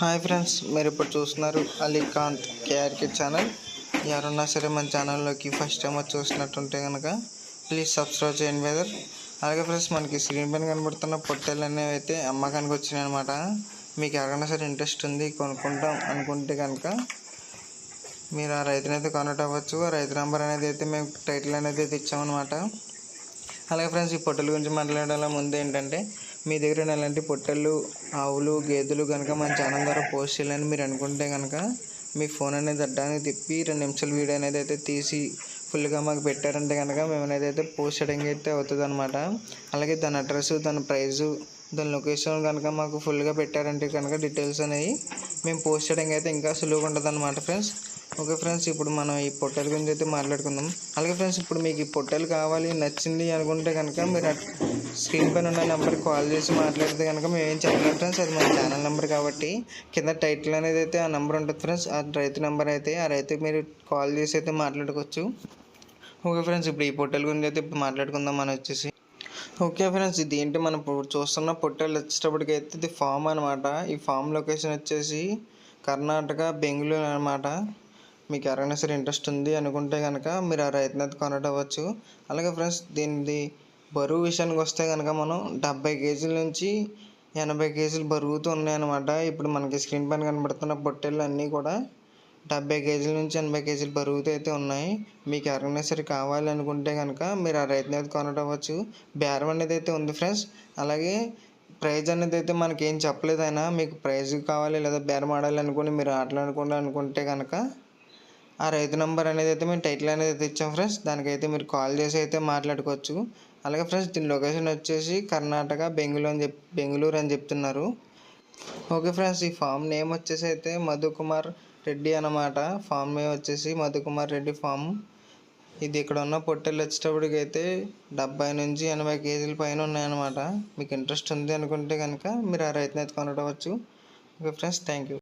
Hi friends మీరు ఇప్పుడు చూస్తున్నారు అలీకాంత్ కేఆర్కే ఛానల్. ఎవరున్నా సరే మన ఛానల్లోకి ఫస్ట్ టైం వచ్చి చూసినట్టుంటే కనుక ప్లీజ్ సబ్స్క్రైబ్ చేయండి బ్రదర్. అలాగే ఫ్రెండ్స్ మనకి స్క్రీన్ పైన కనబడుతున్న పొట్టెలు అనేవి అయితే అమ్మకానికి వచ్చినాయి అనమాట మీకు ఎవరైనా సరే ఇంట్రెస్ట్ ఉంది కొనుక్కుంటాం అనుకుంటే కనుక మీరు ఆ రైతునైతే కొనట్ అవ్వచ్చు. ఆ రైతు నెంబర్ అనేది అయితే మేము టైటిల్ అనేది అయితే ఇచ్చామన్నమాట అలాగే ఫ్రెండ్స్ ఈ పొట్టెల గురించి మాట్లాడాల ముందు ఏంటంటే మీ దగ్గర ఎలాంటి ఇలాంటి పొట్టెలు ఆవులు గేదెలు కనుక మన ఛానల్ ద్వారా పోస్ట్ చేయాలని మీరు అనుకుంటే కనుక మీ ఫోన్ అనేది అడ్డానికి తిప్పి రెండు నిమిషాల వీడియో అనేది అయితే తీసి ఫుల్గా మాకు పెట్టారంటే కనుక మేము అనేది అయితే పోస్ట్ చేయడానికి అయితే అవుతుంది అనమాట అలాగే దాని అడ్రస్ దాని ప్రైజు దాని లొకేషన్ కనుక మాకు ఫుల్గా పెట్టారంటే కనుక డీటెయిల్స్ అనేవి మేము పోస్ట్ చేయడానికి అయితే ఇంకా సులువుగా ఉంటుంది అనమాట ఫ్రెండ్స్. ఓకే ఫ్రెండ్స్ ఇప్పుడు మనం ఈ పొట్టెల గురించి అయితే మాట్లాడుకుందాం. అలాగే ఫ్రెండ్స్ ఇప్పుడు మీకు ఈ పొట్టెలు కావాలి నచ్చింది అనుకుంటే కనుక మీరు స్క్రీన్ పైన ఉన్న నెంబర్కి కాల్ చేసి మాట్లాడితే కనుక మేము ఏం ఫ్రెండ్స్. అది మన ఛానల్ నెంబర్ కాబట్టి కింద టైటిల్ అనేది అయితే ఆ నెంబర్ ఉంటుంది ఫ్రెండ్స్. ఆ రైతు నెంబర్ అయితే ఆ రైతుకి మీరు కాల్ చేసి అయితే మాట్లాడుకోవచ్చు. ఓకే ఫ్రెండ్స్ ఇప్పుడు ఈ పొట్టెల గురించి అయితే ఇప్పుడు మాట్లాడుకుందాం మనం వచ్చేసి. ఓకే ఫ్రెండ్స్ ఇది ఏంటి? మనం ఇప్పుడు చూస్తున్న పొట్టెలు వచ్చేటప్పటికైతే ఇది ఫామ్ అనమాట ఈ ఫామ్ లొకేషన్ వచ్చేసి కర్ణాటక బెంగళూరు అనమాట మీకు ఎవరైనా సరే ఇంట్రెస్ట్ ఉంది అనుకుంటే కనుక మీరు ఆ రైతుని అయితే అవ్వచ్చు అలాగే ఫ్రెండ్స్ దీనిది బరువు విషయానికి వస్తే కనుక మనం డెబ్బై కేజీల నుంచి ఎనభై కేజీలు బరువుతూ ఉన్నాయన్నమాట. ఇప్పుడు మనకి స్క్రీన్ పైన కనబడుతున్న పొట్టెళ్ళు అన్నీ కూడా డెబ్బై కేజీల నుంచి ఎనభై కేజీలు బరువుతో అయితే ఉన్నాయి. మీకు ఎవరైనా సరే కావాలి అనుకుంటే కనుక మీరు ఆ రైతుని అయితే అవ్వచ్చు బేరం అనేది అయితే ఉంది ఫ్రెండ్స్ అలాగే ప్రైజ్ అనేది అయితే మనకి ఏం చెప్పలేదు అయినా మీకు ప్రైజ్ కావాలి లేదా బేరం ఆడాలి అనుకుని మీరు ఆటలాడుకోండి అనుకుంటే కనుక ఆ రైతు నెంబర్ అనేది అయితే మేము టైటిల్ అనేది అయితే ఇచ్చాం ఫ్రెండ్స్. దానికైతే మీరు కాల్ చేసి అయితే మాట్లాడుకోవచ్చు. అలాగే ఫ్రెండ్స్ దీని లొకేషన్ వచ్చేసి కర్ణాటక బెంగళూరు అని చెప్ బెంగళూరు అని చెప్తున్నారు. ఓకే ఫ్రెండ్స్ ఈ ఫామ్ నేమ్ వచ్చేసి అయితే మధుకుమార్ రెడ్డి అన్నమాట. ఫామ్ నేమ్ వచ్చేసి మధుకుమార్ రెడ్డి ఫామ్. ఇది ఇక్కడ ఉన్న పొట్టెలు వచ్చేటప్పటికి అయితే డెబ్బై నుంచి ఎనభై కేజీల పైన ఉన్నాయన్నమాట. మీకు ఇంట్రెస్ట్ ఉంది అనుకుంటే కనుక మీరు ఆ రైతుని అయితే కొనడవచ్చు ఓకే ఫ్రెండ్స్ థ్యాంక్ యూ